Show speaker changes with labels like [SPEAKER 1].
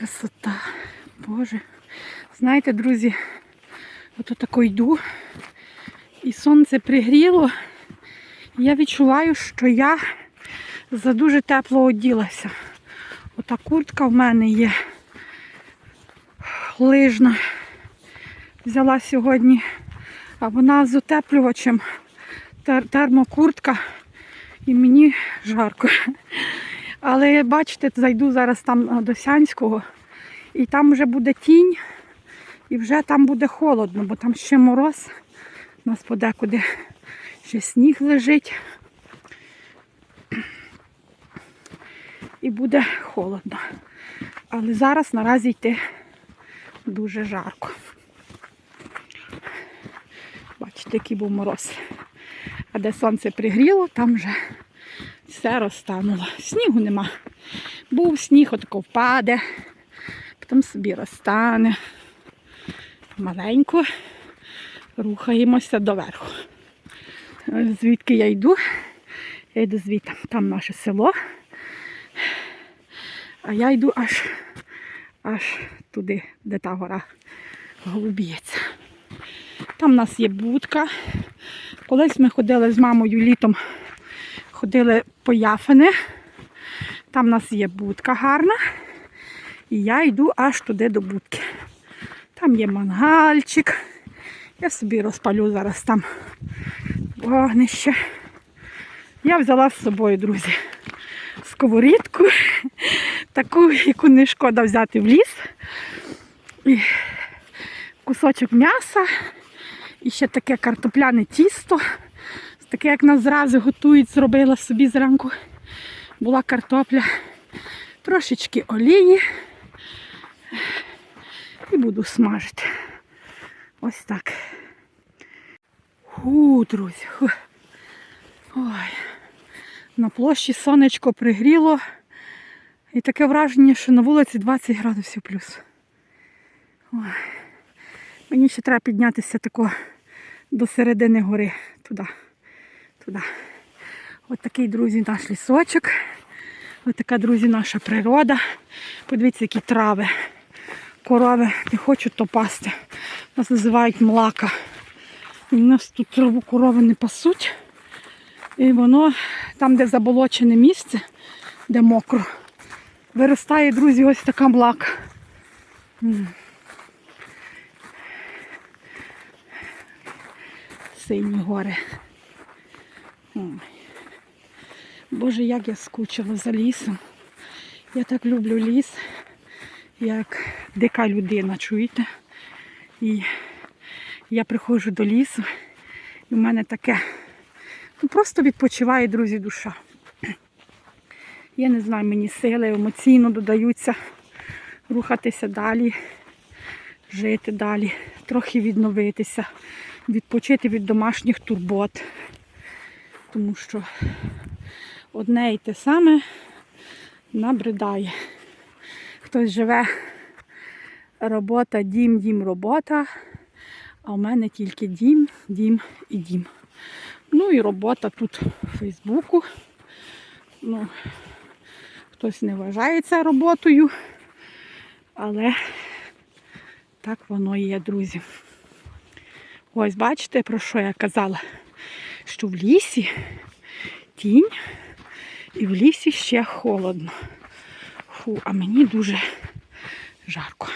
[SPEAKER 1] красота. Боже. Знаєте, друзі, ото тако йду, і сонце пригріло. Я відчуваю, що я за дуже тепло оділася. Ота куртка в мене є лижна. Взяла сьогодні, а вона з утеплювачем тер- термокуртка і мені жарко. Але бачите, зайду зараз там а, до Сянського, і там вже буде тінь, і вже там буде холодно, бо там ще мороз. У нас подекуди ще сніг лежить. І буде холодно. Але зараз наразі йти дуже жарко. Бачите, який був мороз. А де сонце пригріло, там вже все розтануло. Снігу нема. Був сніг, отако впаде, потім собі розтане. Маленько рухаємося доверху. Звідки я йду? Я йду звідти. Там наше село. А я йду аж, аж туди, де та гора голубіється. Там у нас є будка. Колись ми ходили з мамою літом, ходили по Яфини. Там у нас є будка гарна. І я йду аж туди до будки. Там є мангальчик. Я собі розпалю зараз там вогнище. Я взяла з собою, друзі, сковорідку, таку, яку не шкода взяти в ліс. І кусочок м'яса. І ще таке картопляне тісто. Таке, як нас зразу готують, зробила собі зранку. Була картопля, трошечки олії. І буду смажити. Ось так. Ху, друзі. Ху. Ой. На площі сонечко пригріло. І таке враження, що на вулиці 20 градусів плюс. Ой. Мені ще треба піднятися тако до середини гори. Туди. Туди. Ось такий, друзі, наш лісочок. Ось така, друзі, наша природа. Подивіться, які трави. Корови не хочуть то пасти. Нас називають млака. І в нас тут траву корови не пасуть. І воно там, де заболочене місце, де мокро, виростає, друзі, ось така млака. Сині гори. Боже, як я скучила за лісом. Я так люблю ліс, як дика людина, чуєте? І я приходжу до лісу, і в мене таке ну, просто відпочиває, друзі, душа. Я не знаю, мені сили емоційно додаються рухатися далі, жити далі, трохи відновитися, відпочити від домашніх турбот. Тому що одне і те саме набридає. Хтось живе робота, дім, дім, робота, а в мене тільки дім, дім і дім. Ну і робота тут в Фейсбуку. Ну, хтось не вважає це роботою, але так воно є, друзі. Ось бачите, про що я казала? Що в лісі тінь і в лісі ще холодно. Фу, а мені дуже жарко.